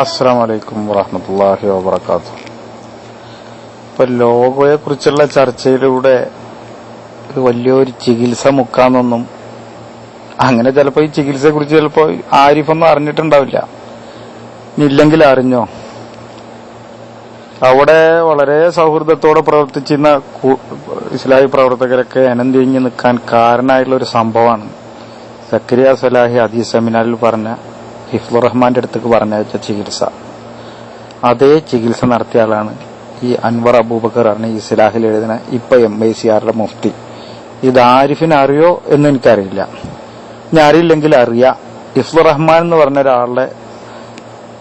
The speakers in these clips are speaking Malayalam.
അസ്സാം വലൈക്കും വറഹമത്തല്ലാഹി വാബർക്കാത്തു ഇപ്പൊ ലോഗോയെ കുറിച്ചുള്ള ചർച്ചയിലൂടെ വലിയൊരു ചികിത്സ മുക്കാന്നൊന്നും അങ്ങനെ ചിലപ്പോ ഈ ചികിത്സയെ കുറിച്ച് ചിലപ്പോ ആരിഫൊന്നും അറിഞ്ഞിട്ടുണ്ടാവില്ല. ഇല്ലെങ്കിൽ അറിഞ്ഞോ? അവിടെ വളരെ സൗഹൃദത്തോടെ പ്രവർത്തിച്ചിരുന്ന ഇസ്ലാമി പ്രവർത്തകരൊക്കെ അനന്തിരിഞ്ഞ് നിൽക്കാൻ കാരണമായിട്ടുള്ള ഒരു സംഭവമാണ്. സക്രിയ സലാഹി അദീസ് സെമിനാറിൽ പറഞ്ഞ ഹിഫ്ലുർ റഹ്മാന്റെ അടുത്തേക്ക് പറഞ്ഞയച്ച ചികിത്സ. അതേ ചികിത്സ നടത്തിയ ആളാണ് ഈ അൻവർ അബൂബക്കർ ആണ് ഈ സിലാഹിൽ എഴുതുന്ന ഇപ്പൊ എം ഐ സി ആറിന്റെ മുഫ്തി. ഇത് ആരിഫിന് അറിയോ എന്ന് എനിക്കറിയില്ല. ഞാൻ അറിയില്ലെങ്കിൽ അറിയാം. ഹിഫ്ലുർ റഹ്മാൻ എന്ന് പറഞ്ഞ ഒരാളുടെ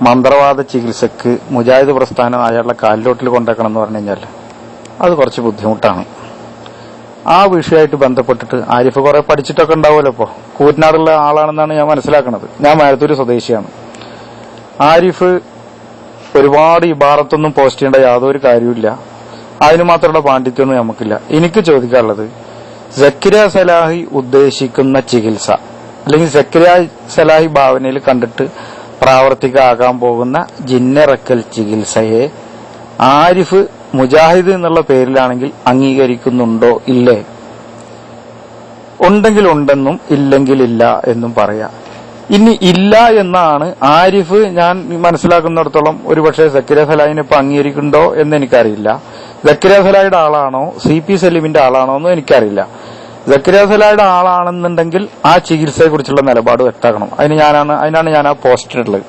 മന്ത്രവാദ ചികിത്സക്ക് മുജാഹിദ് പ്രസ്ഥാനം അയാളുടെ കാലിലോട്ടിൽ കൊണ്ടേക്കണം എന്ന് പറഞ്ഞു കഴിഞ്ഞാൽ അത് കുറച്ച് ബുദ്ധിമുട്ടാണ്. ആ വിഷയമായിട്ട് ബന്ധപ്പെട്ടിട്ട് ആരിഫ് കുറെ പഠിച്ചിട്ടൊക്കെ ഉണ്ടാവുമല്ലോ ഇപ്പോ. കൂറ്റനാടുള്ള ആളാണെന്നാണ് ഞാൻ മനസ്സിലാക്കുന്നത് ഞാൻ മഴത്തൂര് സ്വദേശിയാണ്. ആരിഫ് ഒരുപാട് ഇബാറത്തൊന്നും പോസ്റ്റ് ചെയ്യേണ്ട യാതൊരു കാര്യമില്ല അതിന് മാത്രമുള്ള പാണ്ഡിത്യമൊന്നും നമുക്കില്ല. എനിക്ക് ചോദിക്കാനുള്ളത് സക്കിര സലാഹി ഉദ്ദേശിക്കുന്ന ചികിത്സ അല്ലെങ്കിൽ സക്കിര സലാഹി ഭാവനയിൽ കണ്ടിട്ട് പ്രാവർത്തികമാകാൻ പോകുന്ന ജിന്നിറക്കൽ ചികിത്സയെ ആരിഫ് മുജാഹിദ് എന്നുള്ള പേരിലാണെങ്കിൽ അംഗീകരിക്കുന്നുണ്ടോ? ഇല്ലേ. ഉണ്ടെങ്കിൽ ഉണ്ടെന്നും ഇല്ലെങ്കിൽ ഇല്ല എന്നും പറയാം. ഇനി ഇല്ല എന്നാണ് ആരിഫ് ഞാൻ മനസ്സിലാക്കുന്നിടത്തോളം ഒരുപക്ഷെ സക്കിര സലാഹിനെ ഇപ്പൊ അംഗീകരിക്കുന്നുണ്ടോ എന്ന് എനിക്കറിയില്ല. സക്കിര സലാഹിയുടെ ആളാണോ? സി പി സലീമിന്റെ ആളാണോ എന്നും എനിക്കറിയില്ല. സക്കിര സലാഹിയുടെ ആളാണെന്നുണ്ടെങ്കിൽ ആ ചികിത്സയെക്കുറിച്ചുള്ള നിലപാട് വ്യക്തമാക്കണം. അതിന് ഞാനാണ് അതിനാണ് ഞാൻ ആ പോസ്റ്റിട്ടുള്ളത്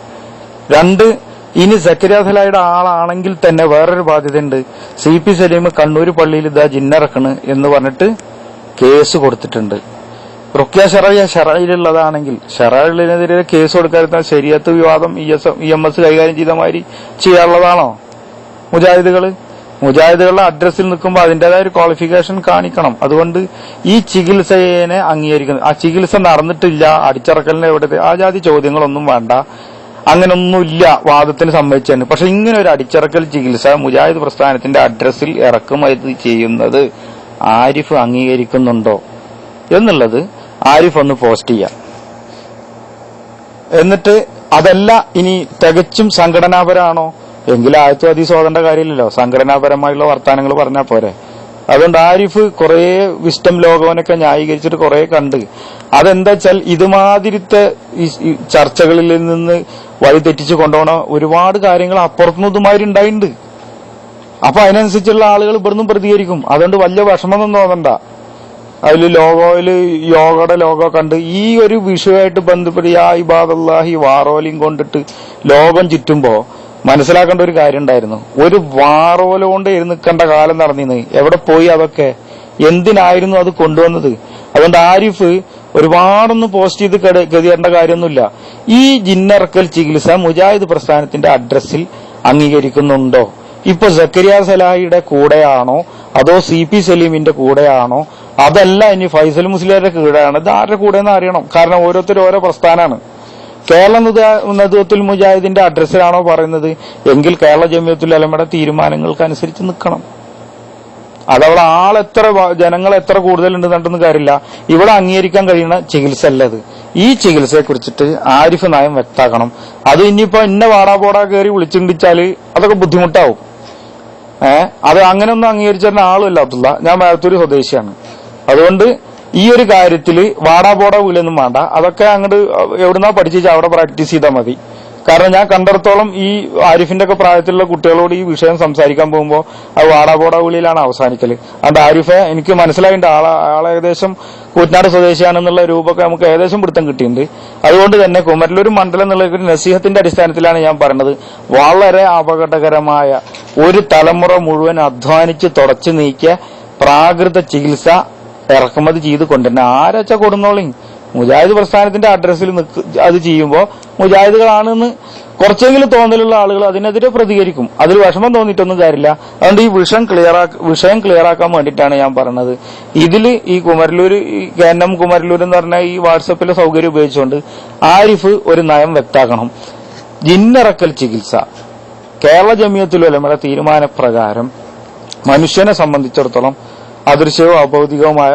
രണ്ട് ഇനി സക്കരിയ സലായുടെ ആളാണെങ്കിൽ തന്നെ വേറൊരു ബാധ്യതയുണ്ട്. സി പി സലീം കണ്ണൂർ പള്ളിയിൽ ഇതാ ജിന്നറക്കണ് എന്ന് പറഞ്ഞിട്ട് കേസ് കൊടുത്തിട്ടുണ്ട്. റുക്യ ഷറയ ഷറയിലുള്ളതാണെങ്കിൽ ഷറയിലിനെതിരെ കേസ് കൊടുക്കാതിരുന്ന ശരിയത്ത് വിവാദം E S E M S കൈകാര്യം ചെയ്ത മാതിരി ചെയ്യാനുള്ളതാണോ? മുജാഹിദുകൾ? മുജാഹിദുകളുടെ അഡ്രസ്സിൽ നിൽക്കുമ്പോൾ അതിന്റേതായ ഒരു ക്വാളിഫിക്കേഷൻ കാണിക്കണം. അതുകൊണ്ട് ഈ ചികിത്സയെ അംഗീകരിക്കുന്നത് ആ ചികിത്സ നടന്നിട്ടില്ല അടിച്ചിറക്കലിന് എവിടെ ആ ജാതി ചോദ്യങ്ങളൊന്നും വേണ്ട. അങ്ങനൊന്നുമില്ല വാദത്തിന് സമ്മതിച്ചാണ് പക്ഷെ ഇങ്ങനെ ഒരു അടിച്ചിറക്കൽ ചികിത്സ മുജാഹിദ് പ്രസ്ഥാനത്തിന്റെ അഡ്രസ്സിൽ ഇറക്കുമതി ചെയ്യുന്നത് ആരിഫ് അംഗീകരിക്കുന്നുണ്ടോ എന്നുള്ളത് ആരിഫ് ഒന്ന് പോസ്റ്റ് ചെയ്യാം. എന്നിട്ട് അതല്ല ഇനി തികച്ചും സംഘടനാപരമാണോ? എങ്കിൽ ആയത്തും ഓതേണ്ട കാര്യമില്ലല്ലോ. സംഘടനാപരമായുള്ള വർത്തമാനങ്ങൾ പറഞ്ഞാൽ പോരെ. അതുകൊണ്ട് ആരിഫ് കുറെ വിസ്റ്റം ലോകവനൊക്കെ ന്യായീകരിച്ചിട്ട് കുറെ കണ്ട്. അതെന്താ വെച്ചാൽ ഇതുമാതിരിത്തെ ചർച്ചകളിൽ നിന്ന് വഴി തെറ്റിച്ച് കൊണ്ടുപോകണ ഒരുപാട് കാര്യങ്ങൾ അപ്പുറത്തുനിന്ന് ഇതുമാതിരി ഉണ്ടായിട്ടുണ്ട് അപ്പൊ അതിനനുസരിച്ചുള്ള ആളുകൾ ഇവിടുന്ന് പ്രതികരിക്കും. അതുകൊണ്ട് വലിയ വിഷമമൊന്നും തോന്നണ്ട. അതിൽ ലോഗോയിൽ യോഗയുടെ ലോഗോ കണ്ട് ഈ ഒരു വിഷയമായിട്ട് ബന്ധപ്പെട്ട് ആ ഇബാദല്ലാഹി വാറോലിയും കൊണ്ടിട്ട് ലോകം ചുറ്റുമ്പോ മനസ്സിലാക്കേണ്ട ഒരു കാര്യം ഉണ്ടായിരുന്നു. ഒരു വാറോല കൊണ്ട് എഴുന്നിക്കേണ്ട കാലം നടന്നിന്ന്. എവിടെ പോയി അതൊക്കെ? എന്തിനായിരുന്നു അത് കൊണ്ടുവന്നത്? അതുകൊണ്ട് ആരിഫ് ഒരുപാടൊന്നും പോസ്റ്റ് ചെയ്ത് ഗതിയേണ്ട കാര്യമൊന്നുമില്ല. ഈ ജിന്നറക്കൽ ചികിത്സ മുജാഹിദ് പ്രസ്ഥാനത്തിന്റെ അഡ്രസ്സിൽ അംഗീകരിക്കുന്നുണ്ടോ? ഇപ്പൊ സക്കരിയ സലാഹിയുടെ കൂടെയാണോ? അതോ സി പി സലീമിന്റെ കൂടെയാണോ? അതല്ല ഇനി ഫൈസൽ മുസ്ലിയാരുടെ കീഴാണ്. ഇത് ആരുടെ കൂടെ എന്ന് അറിയണം. കാരണം ഓരോരുത്തരും ഓരോ പ്രസ്ഥാനമാണ് കേരള നദ- മുജാഹിദിന്റെ അഡ്രസ്സിലാണോ പറയുന്നത്? എങ്കിൽ കേരള ജമിയത്തുൽ അലമയുടെ തീരുമാനങ്ങൾക്ക് അനുസരിച്ച് നിൽക്കണം. അതവിടെ എത്ര ജനങ്ങൾ എത്ര കൂടുതലുണ്ട് എന്നിട്ടൊന്നും കാര്യമില്ല. ഇവിടെ അംഗീകരിക്കാൻ കഴിയുന്ന ചികിത്സ അല്ല ഇത്. ഈ ചികിത്സയെ കുറിച്ചിട്ട് ആരിഫ് നയം വ്യക്താക്കണം അത് ഇനിയിപ്പോ ഇന്ന വാടാ പോടാ കയറി വിളിച്ചിണ്ടിച്ചാൽ അതൊക്കെ ബുദ്ധിമുട്ടാവും. ഏഹ് അത് അങ്ങനെയൊന്നും അംഗീകരിച്ചിരുന്ന ആളുമല്ല അബ്ദുള്ള. ഞാൻ മലത്തൂർ സ്വദേശിയാണ്. അതുകൊണ്ട് ഈ ഒരു കാര്യത്തിൽ വാടാ പോടാ വീലൊന്നും വേണ്ട. അതൊക്കെ അങ്ങോട്ട് എവിടുന്നാ പഠിച്ചു അവിടെ പ്രാക്ടീസ് ചെയ്താൽ മതി. കാരണം ഞാൻ കണ്ടിടത്തോളം ഈ ആരിഫിന്റെ ഒക്കെ പ്രായത്തിലുള്ള കുട്ടികളോട് ഈ വിഷയം സംസാരിക്കാൻ പോകുമ്പോൾ അത് വാടാപോടാ വിളിയിലാണ് അവസാനിക്കൽ അതുകൊണ്ട് ആരിഫെ എനിക്ക് മനസ്സിലായിട്ടുണ്ട് ആളെ ആളെ ഏകദേശം കൂറ്റനാട് സ്വദേശിയാണെന്നുള്ള രൂപമൊക്കെ നമുക്ക് ഏകദേശം പിടുത്തം കിട്ടിയിട്ടുണ്ട് അതുകൊണ്ട് തന്നെ കുമരലൂർ മണ്ഡലം എന്നുള്ള ഒരു നസീഹത്തിന്റെ അടിസ്ഥാനത്തിലാണ് ഞാൻ പറയുന്നത് വളരെ അപകടകരമായ ഒരു തലമുറ മുഴുവൻ അധ്വാനിച്ച് തുടച്ചു നീക്കിയ പ്രാകൃത ചികിത്സ ഇറക്കുമതി ചെയ്ത് കൊണ്ടുവരുന്ന ആരാച്ച കൊടുന്നോളി മുജാഹിദ് പ്രസ്ഥാനത്തിന്റെ അഡ്രസ്സിൽ അത് ചെയ്യുമ്പോൾ മുജാഹിദുകളാണെന്ന് കുറച്ചെങ്കിലും തോന്നലുള്ള ആളുകൾ അതിനെതിരെ പ്രതികരിക്കും. അതിൽ വിഷമം തോന്നിയിട്ടൊന്നും കാര്യമില്ല. അതുകൊണ്ട് ഈ വിഷം ക്ലിയർ വിഷയം ക്ലിയർ ആക്കാൻ വേണ്ടിയിട്ടാണ് ഞാൻ പറഞ്ഞത്. ഇതിൽ ഈ കുമരലൂർ കെ എൻ എം കുമരലൂർ എന്ന് പറഞ്ഞ ഈ വാട്സപ്പിലെ സൗകര്യം ഉപയോഗിച്ചുകൊണ്ട് ആരിഫ് ഒരു നയം വ്യക്താക്കണം ജിന്നിറക്കൽ ചികിത്സ. കേരള ജമിയത്തുൽ ഉലമയുടെ തീരുമാനപ്രകാരം മനുഷ്യനെ സംബന്ധിച്ചിടത്തോളം അദൃശ്യവും അഭൗതികവുമായ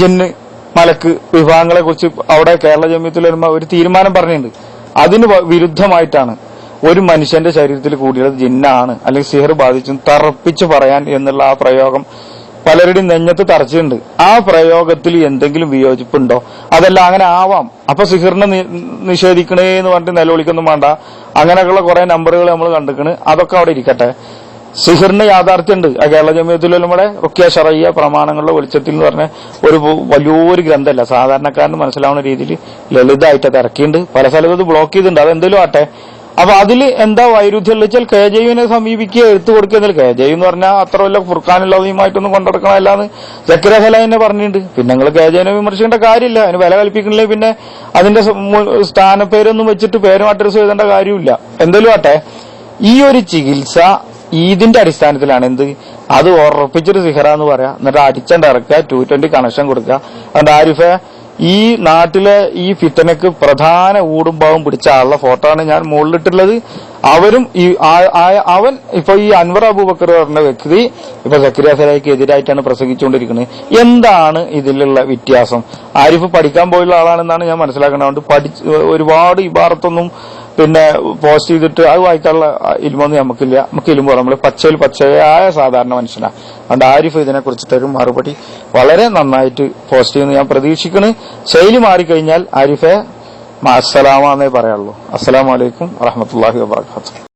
ജിന്ന് മലക്ക് വിഭാഗങ്ങളെ കുറിച്ച് അവിടെ കേരള ജമ്യത്തിൽ ഉലമ ഒരു തീരുമാനം പറഞ്ഞിട്ടുണ്ട്. അതിന് വിരുദ്ധമായിട്ടാണ് ഒരു മനുഷ്യന്റെ ശരീരത്തിൽ കൂടിയത് ജിന്നാണ് അല്ലെങ്കിൽ സിഹർ ബാധിച്ചു തറപ്പിച്ചു പറയാൻ എന്നുള്ള ആ പ്രയോഗം പലരുടെയും നെഞ്ഞത്ത് തറച്ചിട്ടുണ്ട്. ആ പ്രയോഗത്തിൽ എന്തെങ്കിലും വിയോജിപ്പുണ്ടോ? അതല്ല അങ്ങനെ ആവാം. അപ്പൊ സിഹിറിനെ നിഷേധിക്കണേ എന്ന് പറഞ്ഞിട്ട് നിലവിളിക്കൊന്നും വേണ്ട. അങ്ങനെയൊക്കെയുള്ള കുറെ നമ്പറുകൾ നമ്മൾ കണ്ടിക്കണ് അതൊക്കെ അവിടെ ഇരിക്കട്ടെ. സിഹിറിന് യാഥാർത്ഥ്യമുണ്ട്. ആ കേരള ജമിയത്തിലും നമ്മുടെ റുക്കിയ ഷറയ്യ പ്രമാണങ്ങളുടെ വെളിച്ചത്തിൽ എന്ന് പറഞ്ഞ ഒരു വലിയൊരു ഗ്രന്ഥമല്ല. സാധാരണക്കാരന് മനസ്സിലാവുന്ന രീതിയിൽ ലളിതമായിട്ട് അത് പല സ്ഥലത്തും അത് ബ്ലോക്ക് ചെയ്തിട്ടുണ്ട്. അതെന്തെങ്കിലും ആട്ടെ അപ്പൊ അതിൽ എന്താ വൈരുദ്ധ്യം എന്ന് വെച്ചാൽ കെ ജെയുവിനെ സമീപിക്കുക എടുത്തു കൊടുക്കുന്നില്ല കെ ജെ എന്ന് പറഞ്ഞാൽ അത്ര വല്ല ഫുർഖാനുള്ളതുമായിട്ടൊന്നും കൊണ്ടെടുക്കണമല്ലാന്ന് ജക്കര പറഞ്ഞിട്ടുണ്ട്. പിന്നെ നിങ്ങൾ കെ ജെനെ വിമർശിക്കേണ്ട കാര്യമില്ല. അതിന് വില കൽപ്പിക്കണില്ലേ. പിന്നെ അതിന്റെ സ്ഥാനപ്പേരൊന്നും വെച്ചിട്ട് പേരും അഡ്രസ്സ് എഴുതേണ്ട കാര്യമില്ല. എന്തെങ്കിലും ആട്ടെ ഈ ഒരു ചികിത്സ ഇതിന്റെ അടിസ്ഥാനത്തിലാണ് എന്ത്? അത് ഉറപ്പിച്ചൊരു സിഹറ എന്ന് പറയാ. എന്നിട്ട് അടിച്ചണ്ട് ഇറക്കുക ടു ട്വന്റി കണക്ഷൻ കൊടുക്കുക. അതുകൊണ്ട് ആരിഫെ ഈ നാട്ടിലെ ഈ ഫിറ്റനക്ക് പ്രധാന ഊടുംപാവും പിടിച്ച ആളുടെ ഫോട്ടോ ആണ് ഞാൻ മുകളിലിട്ടുള്ളത്. അവരും ഈ അവൻ ഇപ്പൊ ഈ അൻവർ അബൂബക്കർ പറഞ്ഞ വ്യക്തി ഇപ്പൊ സക്രിയ സലായിക്ക് എതിരായിട്ടാണ് പ്രസംഗിച്ചുകൊണ്ടിരിക്കുന്നത്. എന്താണ് ഇതിലുള്ള വ്യത്യാസം? ആരിഫ് പഠിക്കാൻ പോയുള്ള ആളാണെന്നാണ് ഞാൻ മനസ്സിലാക്കുന്നത്. അതുകൊണ്ട് പഠിച്ച് ഒരുപാട് ഇബാറത്തൊന്നും പിന്നെ പോസ്റ്റ് ചെയ്തിട്ട് അത് വായിക്കാനുള്ള ഇൽമൊന്നും നമുക്കില്ല. നമുക്ക് ഇലുമ്പോ നമ്മൾ പച്ചയിൽ പച്ചയായ സാധാരണ മനുഷ്യനാണ് അതുകൊണ്ട് ആരിഫ് ഇതിനെ കുറിച്ചിട്ടൊരു മറുപടി വളരെ നന്നായിട്ട് പോസ്റ്റ് ചെയ്യുന്നു. ഞാൻ പ്രതീക്ഷിക്കുന്നു ശൈലി മാറിക്കഴിഞ്ഞാൽ ആരിഫെ അസ്സലാമെന്നേ പറയാനുള്ളൂ. അസ്സലാമലൈക്കും വറഹമത്തല്ലാഹി വാബർക്കാത്തു